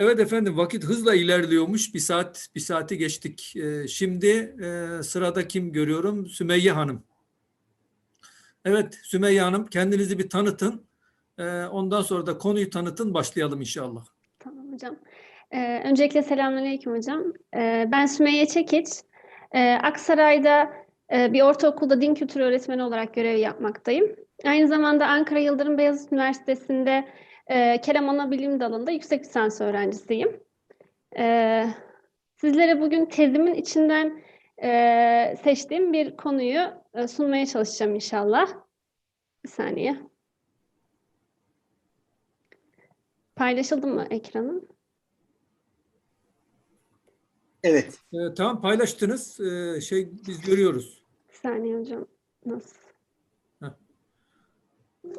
Evet efendim vakit hızla ilerliyormuş. Bir saat bir saati geçtik. Ee, şimdi e, sırada kim görüyorum? Sümeyye Hanım. Evet Sümeyye Hanım kendinizi bir tanıtın. Ee, ondan sonra da konuyu tanıtın. Başlayalım inşallah. Tamam hocam. Ee, öncelikle selamünaleyküm hocam. Ben Sümeyye Çekiç. Aksaray'da e, bir ortaokulda din kültürü öğretmeni olarak görev yapmaktayım. Aynı zamanda Ankara Yıldırım Beyazıt Üniversitesi'nde e, Kelam Ana Bilim Dalı'nda yüksek lisans öğrencisiyim. Ee, sizlere bugün tezimin içinden e, seçtiğim bir konuyu e, sunmaya çalışacağım inşallah. Bir saniye. Paylaşıldı mı ekranın? Evet. Ee, tamam paylaştınız. Ee, şey biz görüyoruz. Bir saniye hocam. Nasıl? Heh.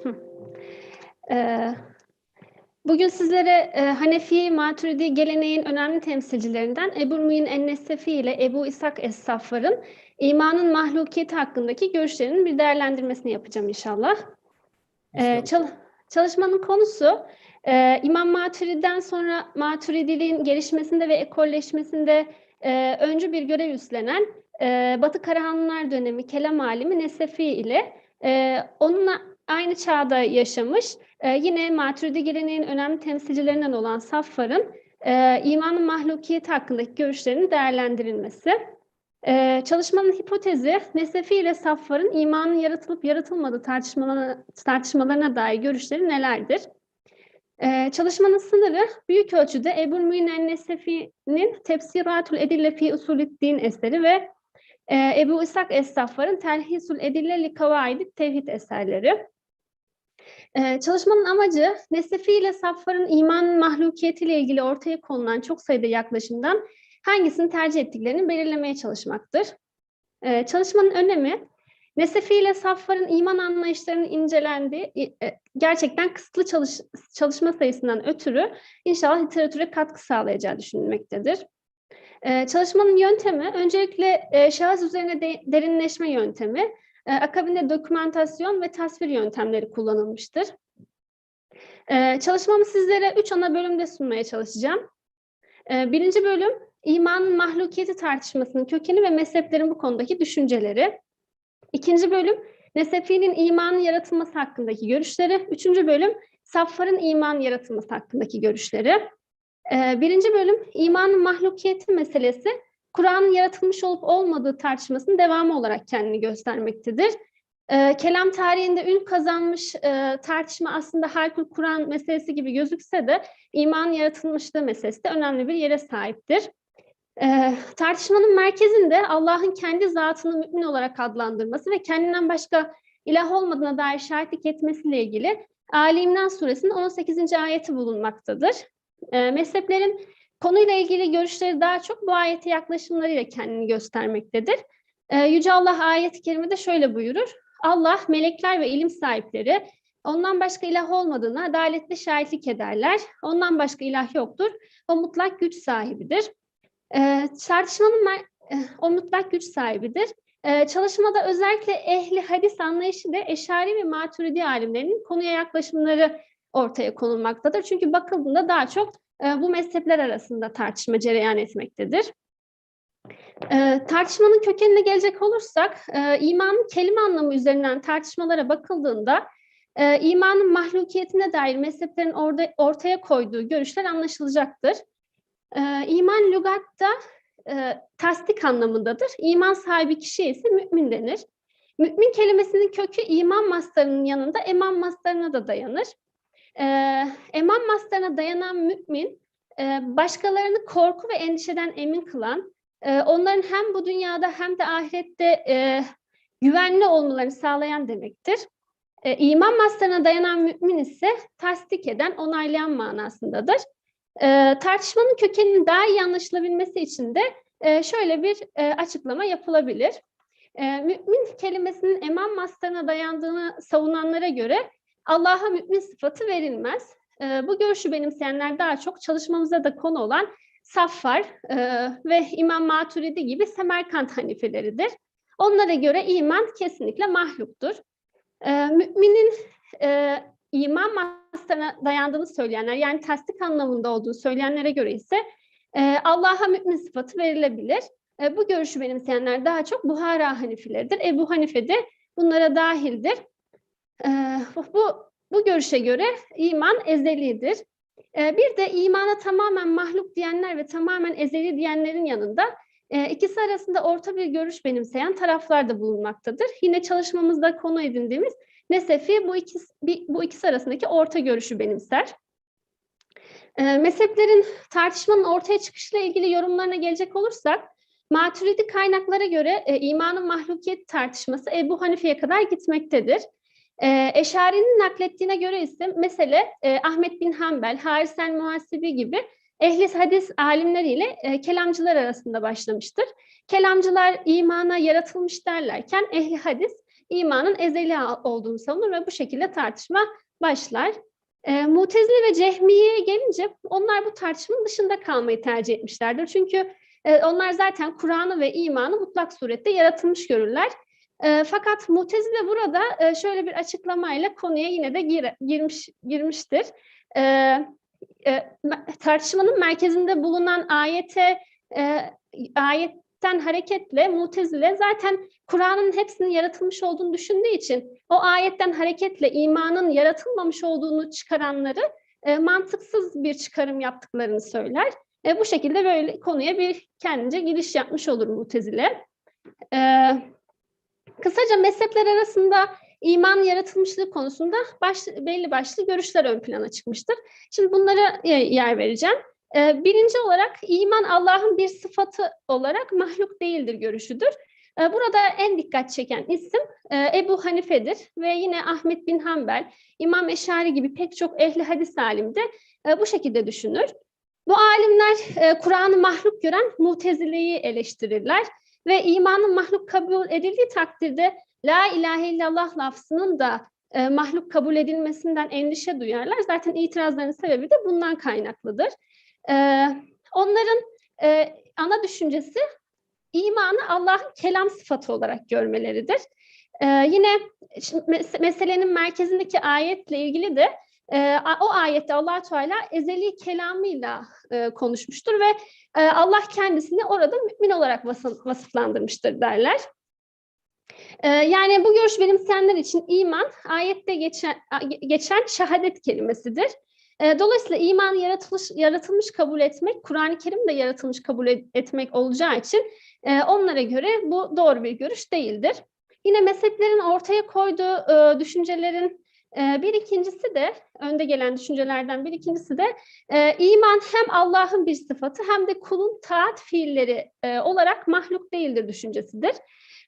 Hı. Ee, bugün sizlere e, Hanefi Maturidi geleneğin önemli temsilcilerinden Ebu Mümin en-Nesefi ile Ebu İshak Es-Saffar'ın imanın mahlukiyeti hakkındaki görüşlerinin bir değerlendirmesini yapacağım inşallah. İnşallah. çal- çalışmanın konusu e, İmam Maturidi'den sonra Maturidiliğin gelişmesinde ve ekolleşmesinde e, öncü bir görev üstlenen e, Batı Karahanlılar dönemi kelam alimi Nesefi ile e, onunla aynı çağda yaşamış e, yine Maturidi geleneğin önemli temsilcilerinden olan Saffar'ın e, imanın mahlukiyeti hakkındaki görüşlerinin değerlendirilmesi. Ee, çalışmanın hipotezi Nesefi ile Saffar'ın imanın yaratılıp yaratılmadığı tartışmalarına, tartışmalarına dair görüşleri nelerdir? Ee, çalışmanın sınırı büyük ölçüde Ebu Mü'nin Nesefi'nin Tefsiratül Edille fi Usulüddin eseri ve e, Ebu İshak Es-Saffar'ın Telhisul Edille li Kavaidi Tevhid eserleri. Ee, çalışmanın amacı Nesefi ile Saffar'ın imanın mahlukiyetiyle ilgili ortaya konulan çok sayıda yaklaşımdan hangisini tercih ettiklerini belirlemeye çalışmaktır. Ee, çalışmanın önemi, Nesefi ile Saffar'ın iman anlayışlarının incelendiği, e, gerçekten kısıtlı çalış, çalışma sayısından ötürü inşallah literatüre katkı sağlayacağı düşünülmektedir. Ee, çalışmanın yöntemi, öncelikle e, şahıs üzerine de, derinleşme yöntemi, e, akabinde dokümantasyon ve tasvir yöntemleri kullanılmıştır. Ee, çalışmamı sizlere üç ana bölümde sunmaya çalışacağım. Birinci bölüm, İmanın mahlukiyeti tartışmasının kökeni ve mezheplerin bu konudaki düşünceleri. İkinci bölüm, Nesefi'nin imanın yaratılması hakkındaki görüşleri. Üçüncü bölüm, Saffar'ın iman yaratılması hakkındaki görüşleri. Ee, birinci bölüm, imanın mahlukiyeti meselesi, Kur'an'ın yaratılmış olup olmadığı tartışmasının devamı olarak kendini göstermektedir. Ee, kelam tarihinde ün kazanmış e, tartışma aslında Halkul Kur'an meselesi gibi gözükse de imanın yaratılmışlığı meselesi de önemli bir yere sahiptir. Ee, tartışmanın merkezinde Allah'ın kendi zatını mümin olarak adlandırması ve kendinden başka ilah olmadığına dair şahitlik etmesiyle ilgili Ali İmran suresinin 18. ayeti bulunmaktadır. Ee, mezheplerin konuyla ilgili görüşleri daha çok bu ayete yaklaşımlarıyla kendini göstermektedir. Ee, Yüce Allah ayet-i kerimede şöyle buyurur. Allah, melekler ve ilim sahipleri ondan başka ilah olmadığına adaletli şahitlik ederler. Ondan başka ilah yoktur. O mutlak güç sahibidir. Ee, tartışmanın mer- eh, o mutlak güç sahibidir. Çalışmada özellikle ehli hadis anlayışı ve eşari ve maturidi alimlerinin konuya yaklaşımları ortaya konulmaktadır. Çünkü bakıldığında daha çok e, bu mezhepler arasında tartışma cereyan etmektedir. Ee, tartışmanın kökenine gelecek olursak, e, imanın kelime anlamı üzerinden tartışmalara bakıldığında e, imanın mahlukiyetine dair mezheplerin orada, ortaya koyduğu görüşler anlaşılacaktır. Ee, iman lügatta e, tasdik anlamındadır. İman sahibi kişiye ise mümin denir. Mümin kelimesinin kökü iman mastarının yanında eman mastarına da dayanır. Ee, eman mastarına dayanan mümin, e, başkalarını korku ve endişeden emin kılan, e, onların hem bu dünyada hem de ahirette e, güvenli olmalarını sağlayan demektir. E, iman dayanan mümin ise tasdik eden, onaylayan manasındadır. E, tartışmanın kökeninin daha iyi anlaşılabilmesi için de e, şöyle bir e, açıklama yapılabilir. E, mümin kelimesinin eman mastarına dayandığını savunanlara göre Allah'a mümin sıfatı verilmez. E, bu görüşü benimseyenler daha çok çalışmamıza da konu olan Saffar e, ve İmam Maturidi gibi Semerkant hanifeleridir. Onlara göre iman kesinlikle mahluktur. E, müminin e, iman asrına dayandığını söyleyenler yani tasdik anlamında olduğunu söyleyenlere göre ise e, Allah'a mümin sıfatı verilebilir. E, bu görüşü benimseyenler daha çok Buhara Hanifileridir. Ebu Hanife de bunlara dahildir. Bu, bu görüşe göre iman ezelidir. Bir de imana tamamen mahluk diyenler ve tamamen ezeli diyenlerin yanında ikisi arasında orta bir görüş benimseyen taraflar da bulunmaktadır. Yine çalışmamızda konu edindiğimiz Nesefi bu ikisi, bu ikisi arasındaki orta görüşü benimser. Mezheplerin tartışmanın ortaya çıkışıyla ilgili yorumlarına gelecek olursak, Maturidi kaynaklara göre imanın mahlukiyet tartışması Ebu Hanife'ye kadar gitmektedir. E, Eşari'nin naklettiğine göre ise mesele e, Ahmet bin Hanbel, Haris el Muhasibi gibi ehli hadis alimleriyle e, kelamcılar arasında başlamıştır. Kelamcılar imana yaratılmış derlerken ehli hadis imanın ezeli olduğunu savunur ve bu şekilde tartışma başlar. E, Mutezile ve Cehmiye'ye gelince onlar bu tartışmanın dışında kalmayı tercih etmişlerdir. Çünkü e, onlar zaten Kur'an'ı ve imanı mutlak surette yaratılmış görürler. E, fakat Mutezile burada e, şöyle bir açıklamayla konuya yine de gir, girmiş girmiştir. E, e, me- tartışmanın merkezinde bulunan ayete e, ayetten hareketle Mutezile zaten Kur'an'ın hepsinin yaratılmış olduğunu düşündüğü için o ayetten hareketle imanın yaratılmamış olduğunu çıkaranları e, mantıksız bir çıkarım yaptıklarını söyler. E, bu şekilde böyle konuya bir kendince giriş yapmış olur Mutezile. E, kısaca mezhepler arasında iman yaratılmışlığı konusunda baş, belli başlı görüşler ön plana çıkmıştır. Şimdi bunlara e, yer vereceğim. E, birinci olarak iman Allah'ın bir sıfatı olarak mahluk değildir görüşüdür. E, burada en dikkat çeken isim Ebu Hanife'dir ve yine Ahmet bin Hanbel, İmam Eşari gibi pek çok ehli hadis alimi de bu şekilde düşünür. Bu alimler Kur'an'ı mahluk gören Mutezile'yi eleştirirler ve imanın mahluk kabul edildiği takdirde La ilahe illallah lafzının da e, mahluk kabul edilmesinden endişe duyarlar. Zaten itirazların sebebi de bundan kaynaklıdır. E, onların e, ana düşüncesi imanı Allah'ın kelam sıfatı olarak görmeleridir. E, yine meselenin merkezindeki ayetle ilgili de e, o ayette allah Teala ezeli kelamıyla e, konuşmuştur ve e, Allah kendisini orada mümin olarak vasıf- vasıflandırmıştır derler. Ee, yani bu görüş benimseyenler için iman ayette geçen, geçen şehadet kelimesidir. Ee, dolayısıyla iman yaratılmış, yaratılmış kabul etmek, Kur'an-ı Kerim de yaratılmış kabul et- etmek olacağı için e, onlara göre bu doğru bir görüş değildir. Yine mezheplerin ortaya koyduğu e, düşüncelerin e, bir ikincisi de, önde gelen düşüncelerden bir ikincisi de e, iman hem Allah'ın bir sıfatı hem de kulun taat fiilleri e, olarak mahluk değildir düşüncesidir.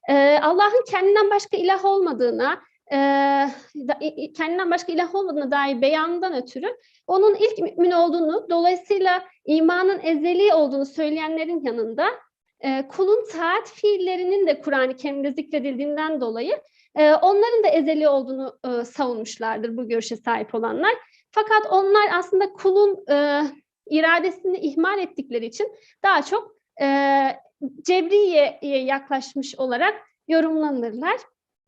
Ee, Allah'ın kendinden başka ilah olmadığına, e, kendinden başka ilah olmadığına dair beyanından ötürü onun ilk mümin olduğunu, dolayısıyla imanın ezeli olduğunu söyleyenlerin yanında e, kulun taat fiillerinin de Kur'an-ı Kerim'de zikredildiğinden dolayı e, onların da ezeli olduğunu e, savunmuşlardır bu görüşe sahip olanlar. Fakat onlar aslında kulun e, iradesini ihmal ettikleri için daha çok e, Cebriye'ye yaklaşmış olarak yorumlanırlar.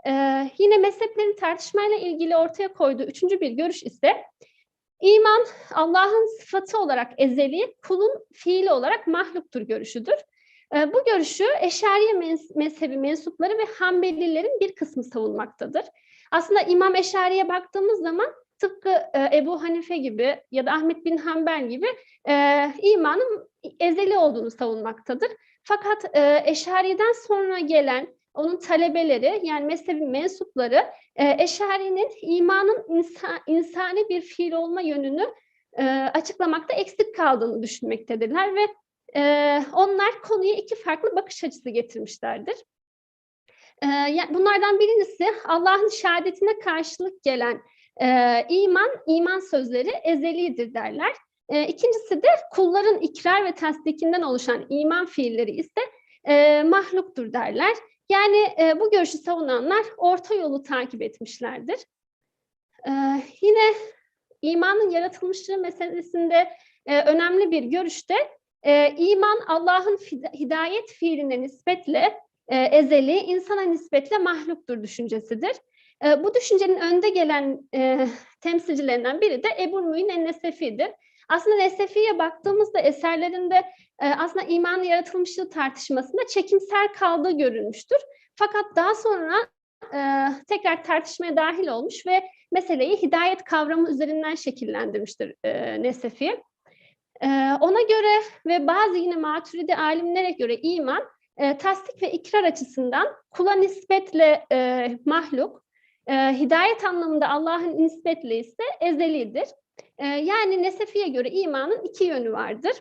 Ee, yine mezheplerin tartışmayla ilgili ortaya koyduğu üçüncü bir görüş ise iman Allah'ın sıfatı olarak ezeli, kulun fiili olarak mahluktur görüşüdür. Ee, bu görüşü Eşariye mez- mezhebi mensupları ve Hanbelilerin bir kısmı savunmaktadır. Aslında İmam Eşari'ye baktığımız zaman tıpkı e, Ebu Hanife gibi ya da Ahmet bin Hanbel gibi e, imanın ezeli olduğunu savunmaktadır. Fakat e, sonra gelen onun talebeleri yani mezhebin mensupları e, Eşari'nin imanın insan, insani bir fiil olma yönünü e, açıklamakta eksik kaldığını düşünmektedirler ve e, onlar konuya iki farklı bakış açısı getirmişlerdir. E, ya- bunlardan birincisi Allah'ın şehadetine karşılık gelen e, iman, iman sözleri ezelidir derler. E, ikincisi de kulların ikrar ve tasdikinden oluşan iman fiilleri ise e, mahluktur derler. Yani e, bu görüşü savunanlar orta yolu takip etmişlerdir. E, yine imanın yaratılmışlığı meselesinde e, önemli bir görüşte e, iman Allah'ın hidayet fiiline nispetle e, ezeli, insana nispetle mahluktur düşüncesidir. E, bu düşüncenin önde gelen e, temsilcilerinden biri de Ebu Mü'in en-Nesefi'dir. Aslında Nesefi'ye baktığımızda eserlerinde e, aslında imanın yaratılmışlığı tartışmasında çekimser kaldığı görülmüştür. Fakat daha sonra e, tekrar tartışmaya dahil olmuş ve meseleyi hidayet kavramı üzerinden şekillendirmiştir e, Nesefi. E, ona göre ve bazı yine maturidi alimlere göre iman e, tasdik ve ikrar açısından kula nispetle e, mahluk, e, hidayet anlamında Allah'ın nispetle ise ezelidir. E, yani Nesefi'ye göre imanın iki yönü vardır.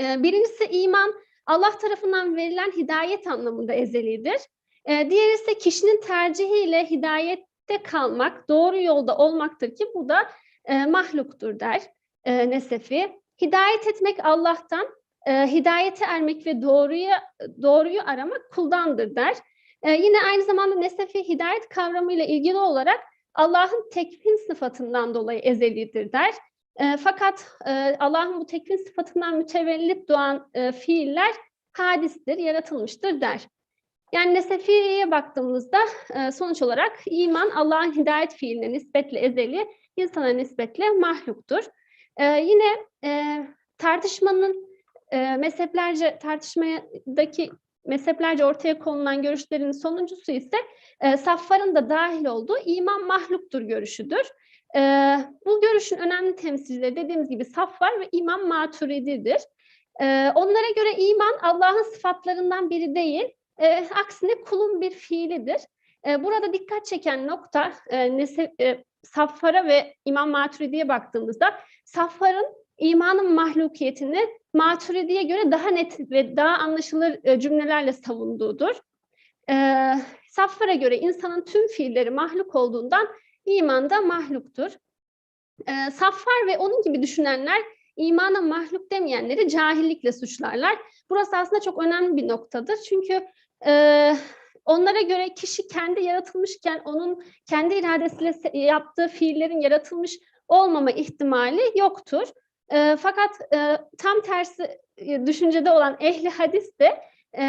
E, birincisi iman Allah tarafından verilen hidayet anlamında ezelidir. E, diğeri ise kişinin tercihiyle hidayette kalmak, doğru yolda olmaktır ki bu da e, mahluktur der e, Nesefi. Hidayet etmek Allah'tan, e, hidayete ermek ve doğruya doğruyu aramak kuldandır der. E, yine aynı zamanda Nesefi hidayet kavramıyla ilgili olarak Allah'ın tekvin sıfatından dolayı ezelidir der. E, fakat e, Allah'ın bu tekvin sıfatından mütevellit doğan e, fiiller hadistir, yaratılmıştır der. Yani Nesefi'ye baktığımızda e, sonuç olarak iman Allah'ın hidayet fiiline nispetle ezeli, insana nispetle mahluktur. E, yine e, tartışmanın e, mezheplerce tartışmadaki mezheplerce ortaya konulan görüşlerin sonuncusu ise e, Saffar'ın da dahil olduğu iman mahluktur görüşüdür. E, bu görüşün önemli temsilcileri dediğimiz gibi Saffar ve İmam Maturidi'dir. E, onlara göre iman Allah'ın sıfatlarından biri değil, e, aksine kulun bir fiilidir. E, burada dikkat çeken nokta e, e, Saffar'a ve İmam Maturidi'ye baktığımızda Saffar'ın imanın mahlukiyetini Maturidi'ye göre daha net ve daha anlaşılır e, cümlelerle savunduğudur. E, Saffar'a göre insanın tüm fiilleri mahluk olduğundan iman da mahluktur. E, Saffar ve onun gibi düşünenler imana mahluk demeyenleri cahillikle suçlarlar. Burası aslında çok önemli bir noktadır. Çünkü e, onlara göre kişi kendi yaratılmışken onun kendi iradesiyle yaptığı fiillerin yaratılmış olmama ihtimali yoktur. E, fakat e, tam tersi e, düşüncede olan ehli hadis de e,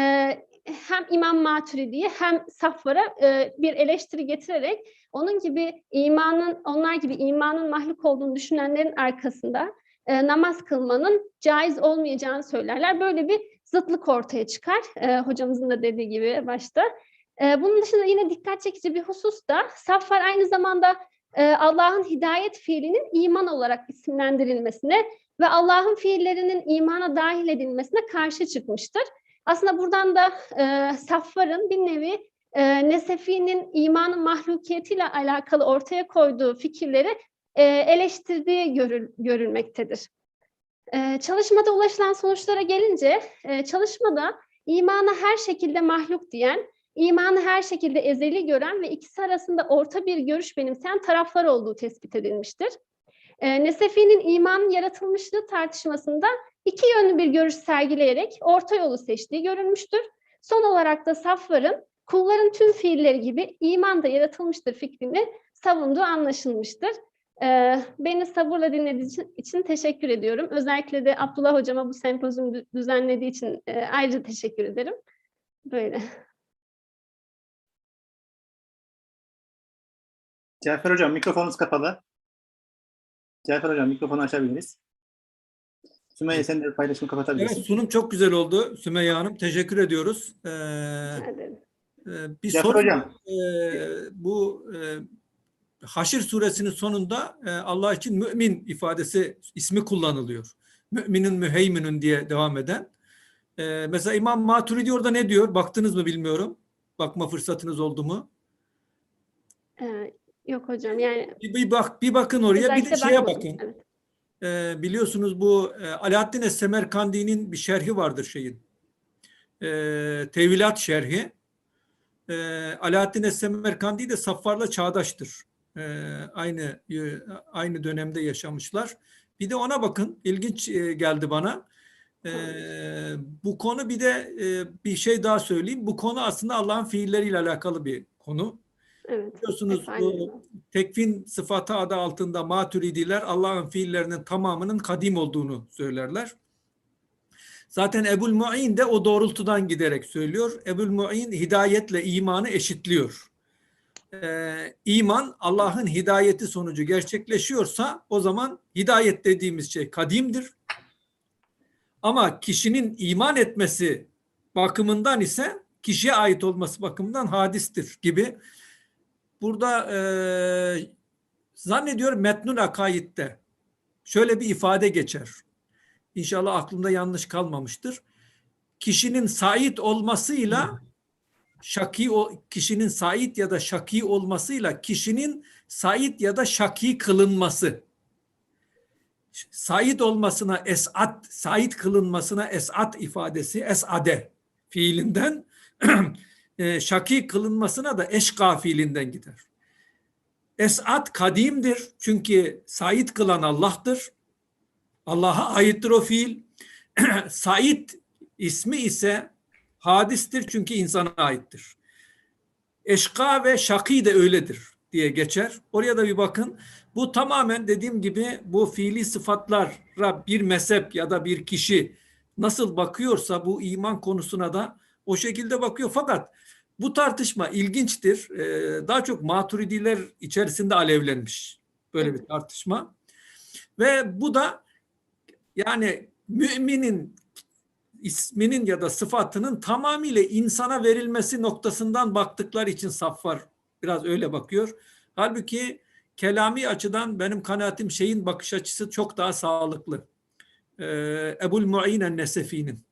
hem İmam Maturidi'ye hem Safvar'a e, bir eleştiri getirerek onun gibi imanın, onlar gibi imanın mahluk olduğunu düşünenlerin arkasında e, namaz kılmanın caiz olmayacağını söylerler. Böyle bir zıtlık ortaya çıkar. E, hocamızın da dediği gibi başta. E, bunun dışında yine dikkat çekici bir husus da Saffar aynı zamanda Allah'ın hidayet fiilinin iman olarak isimlendirilmesine ve Allah'ın fiillerinin imana dahil edilmesine karşı çıkmıştır. Aslında buradan da e, Saffar'ın bir nevi e, Nesefi'nin imanın mahlukiyetiyle alakalı ortaya koyduğu fikirleri e, eleştirdiği görül, görülmektedir. E, çalışmada ulaşılan sonuçlara gelince, e, çalışmada imanı her şekilde mahluk diyen, imanı her şekilde ezeli gören ve ikisi arasında orta bir görüş benimseyen taraflar olduğu tespit edilmiştir. E, Nesefi'nin imanın yaratılmışlığı tartışmasında iki yönlü bir görüş sergileyerek orta yolu seçtiği görülmüştür. Son olarak da Safvar'ın kulların tüm fiilleri gibi iman da yaratılmıştır fikrini savunduğu anlaşılmıştır. Ee, beni sabırla dinlediği için teşekkür ediyorum. Özellikle de Abdullah Hocama bu sempozyumu düzenlediği için e, ayrıca teşekkür ederim. Böyle. Cafer Hocam mikrofonunuz kapalı. Cafer Hocam mikrofonu açabiliriz. Sümeyye sen de paylaşımı kapatabilirsin. Evet sunum çok güzel oldu Sümeyye Hanım. Teşekkür ediyoruz. Ee, ederim. e, bir Cafer soru Hocam. e, bu e, Haşr suresinin sonunda e, Allah için mümin ifadesi ismi kullanılıyor. Müminin müheyminün diye devam eden. E, mesela İmam Maturidi orada ne diyor? Baktınız mı bilmiyorum. Bakma fırsatınız oldu mu? Ee, yok hocam yani Bir, bir bak bir bakın oraya bir de şeye bakmadım. bakın. Evet. E, biliyorsunuz bu e, Alaaddin Es-Semerkandi'nin bir şerhi vardır şeyin. E, Tevilat şerhi. E, Alaaddin Es-Semerkandi de Saffar'la çağdaştır. E, aynı e, aynı dönemde yaşamışlar. Bir de ona bakın. İlginç e, geldi bana. E, bu konu bir de e, bir şey daha söyleyeyim. Bu konu aslında Allah'ın fiilleriyle alakalı bir konu. Evet. Biliyorsunuz Efendim. bu tekvin sıfatı adı altında maturidiler Allah'ın fiillerinin tamamının kadim olduğunu söylerler. Zaten Ebul Mu'in de o doğrultudan giderek söylüyor. Ebul Mu'in hidayetle imanı eşitliyor. e, iman Allah'ın hidayeti sonucu gerçekleşiyorsa o zaman hidayet dediğimiz şey kadimdir. Ama kişinin iman etmesi bakımından ise kişiye ait olması bakımından hadistir gibi. Burada e, zannediyorum Metnul Akaid'de şöyle bir ifade geçer. İnşallah aklımda yanlış kalmamıştır. Kişinin sait olmasıyla şaki o kişinin sait ya da şaki olmasıyla kişinin sait ya da şaki kılınması. Sait olmasına esat, sait kılınmasına esat ifadesi esade fiilinden e, şaki kılınmasına da eşka fiilinden gider. Esat kadimdir çünkü sait kılan Allah'tır. Allah'a aittir o fiil. sait ismi ise hadistir çünkü insana aittir. Eşka ve şaki de öyledir diye geçer. Oraya da bir bakın. Bu tamamen dediğim gibi bu fiili sıfatlara bir mezhep ya da bir kişi nasıl bakıyorsa bu iman konusuna da o şekilde bakıyor. Fakat bu tartışma ilginçtir. Ee, daha çok maturidiler içerisinde alevlenmiş böyle bir tartışma. Ve bu da yani müminin isminin ya da sıfatının tamamıyla insana verilmesi noktasından baktıkları için Saffar biraz öyle bakıyor. Halbuki kelami açıdan benim kanaatim şeyin bakış açısı çok daha sağlıklı. Ee, Ebul Mu'in Nesefi'nin